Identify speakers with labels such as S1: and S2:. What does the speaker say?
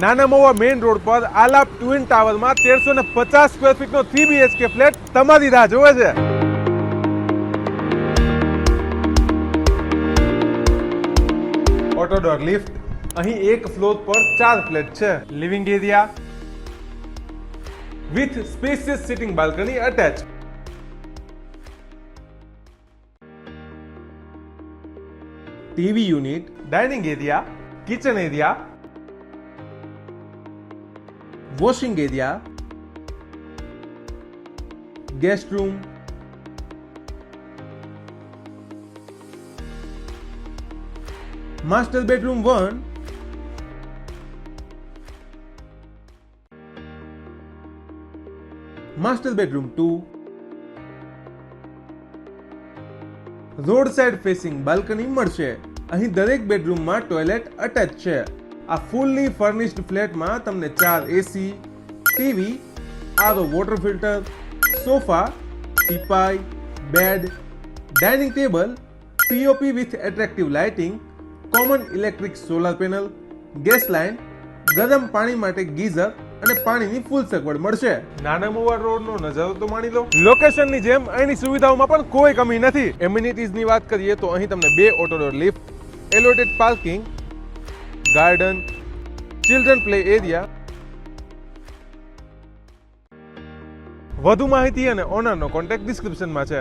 S1: નાના Mava main road પર Alap twin ટાવરમાં તેરસો ને પચાસ સ્ક્વેર ફીટનો થ્રી બીએચકે ફ્લેટ તમારી રાહ જોવે છે. ઓટોડોર લિફ્ટ અહીં એક ફ્લોર પર ચાર ફ્લેટ છે. Living area with spacious sitting balcony attach TV unit dining area kitchen area washing area, guest room, master bedroom one, master bedroom two, road side facing balcony મળશે. અહીં દરેક બેડરૂમમાં ટોયલેટ અટેચ છે. આ fully furnished ફ્લેટમાં તમને ચાર AC TV RO water filter sofa teapoy bed dining table POP with attractive lighting common electric solar panel gas line ગરમ પાણી માટે ગીઝર અને પાણીની ફૂલ સગવડ મળશે. નાના મોવા રોડનો નજારો તો માણી લો. લોકેશનની જેમ અહીંની સુવિધાઓમાં પણ કોઈ કમી નથી. એમ્યુનિટીઝની વાત કરીએ તો અહીં તમને બે auto door lift allotted parking garden children play area વધુ માહિતી અને ઓનરનો કોન્ટેક્ટ ડિસ્ક્રિપ્શનમાં છે.